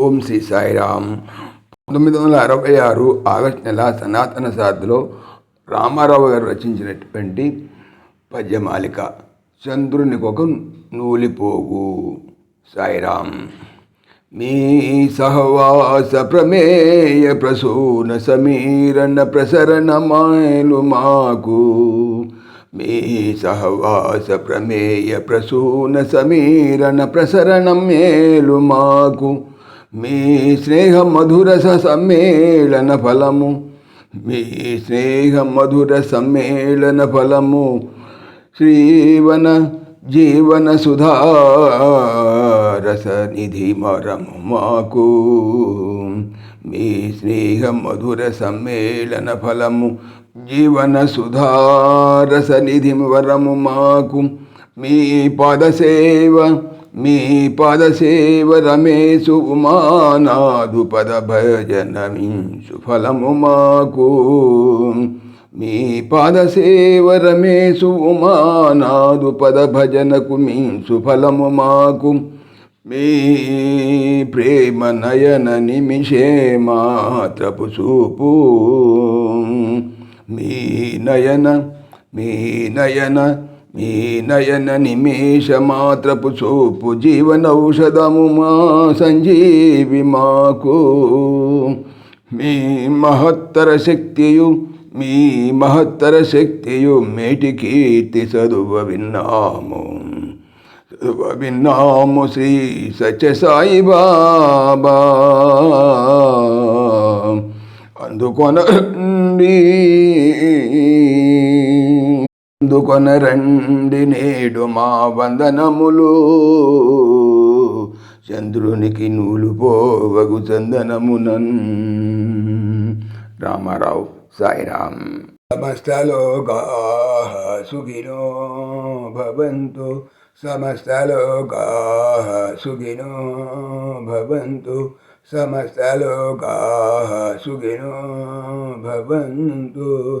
ఓం శ్రీ సాయిరామ్. పంతొమ్మిది వందల అరవై ఆరు ఆగస్టు నెల సనాతన సాధులో రామారావు గారు రచించినటువంటి పద్యమాలిక చంద్రునికొక నూలిపోగు. సాయిరామ్. మీ సహవాస ప్రమేయ ప్రసూన సమీరణ ప్రసరణ మాయలు మాకు. మీ సహవాస ప్రమేయ ప్రసూన సమీరణ ప్రసరణం మేలు మాకు. మీ స్నేహ మధురస సమ్మేళన ఫలము. మీ స్నేహ మధుర సమ్మేళన ఫలము. శ్రీవన జీవన సుధారస నిధి మరము మాకు. మీ స్నేహ మధుర సమ్మేళన ఫలము. జీవన సుధారస నిధి వరము మాకు. మీ పాదసేవ మీ పాదసేవ రమేశు ఉమానాదు పద భజనమించు ఫలము మాకు. మీ పాదసేవ రమేశు ఉమానాదు పద భజనకు మించు ఫలము మాకు. మీ ప్రేమ నయన నిమిషే మాత్రపు చూపు. మీ నయన మీ నయన మీ నయన నిమేష మాత్రపు చూపు జీవనౌషధము మా సంజీవి మాకు. మీ మహత్తర శక్తియు మీ మహత్తర శక్తియు మేటి కీర్తి చదువ విన్నాము. చదువ విన్నాము శ్రీ సత్య సాయి బాబా అందుకొనండి అందుకొనరండి నేడు మా వందనములు. చంద్రునికి నూలు పోవగు చందనమునన్. రామారావు సాయిరామ్ సమస్తలోకా సుఖినో భవంతు. సమస్తలోకా సుఖినో భవంతు. సమస్తలోకా సుఖినో భవంతు.